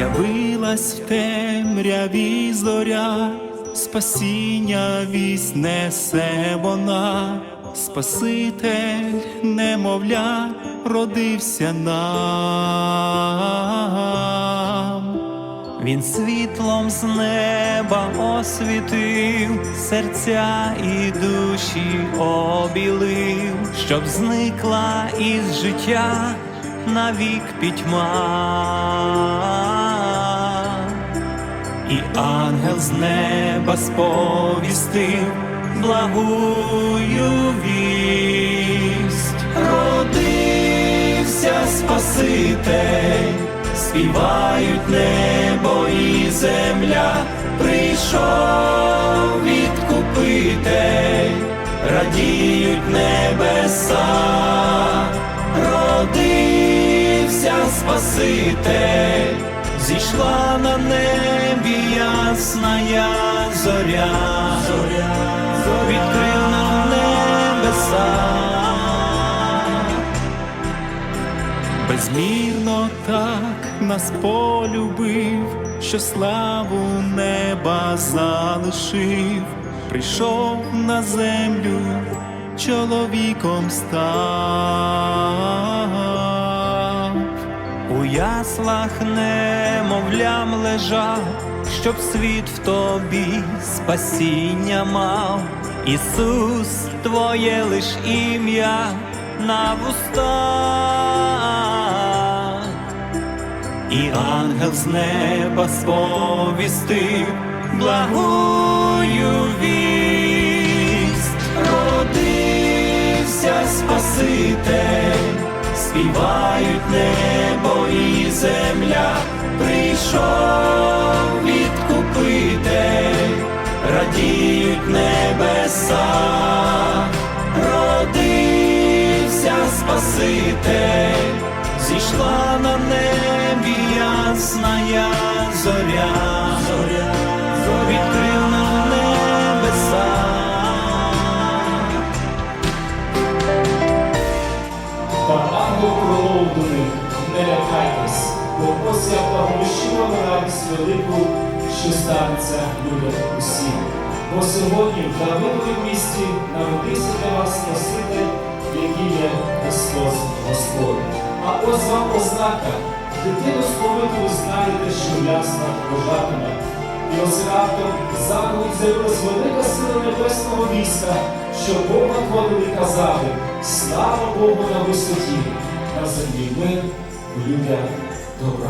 З'явилась в темряві зоря, спасіння вість несе вона, Спаситель, немовля, родився нам. Він світлом з неба освітив, серця і душі обілив, щоб зникла із життя навік пітьма. З неба сповістив благую вість. Родився Спаситель, співають небо і земля, прийшов відкупитель, радіють небеса, родився Спаситель, зійшла на небі ясная зоря, зоря, відкрив нам небеса. Безмірно так нас полюбив, що славу неба залишив, прийшов на землю, чоловіком став. Яслах немовлям лежав, щоб світ в тобі спасіння мав. Ісус, твоє лиш ім'я на вустах. І ангел з неба сповістив благую вість. Родився Спаситель, співають небо і земля, прийшов відкупитель, радіють небеса, родився Спаситель, зійшла на небі зоря, зоря, бо я благовіщу радість велику, що станеться людям усім. Бо сьогодні в Давидові місті народився для вас Спаситель, який є Христос Господь. А ось вам ознака, дитину сповиту ви знаєте, що в яснах божатиме. І ось раптом заповідь з'явилась велика сила небесного війська, що Бога хвалили і казали, слава Богу на висоті, на землі мир, людях Dobra.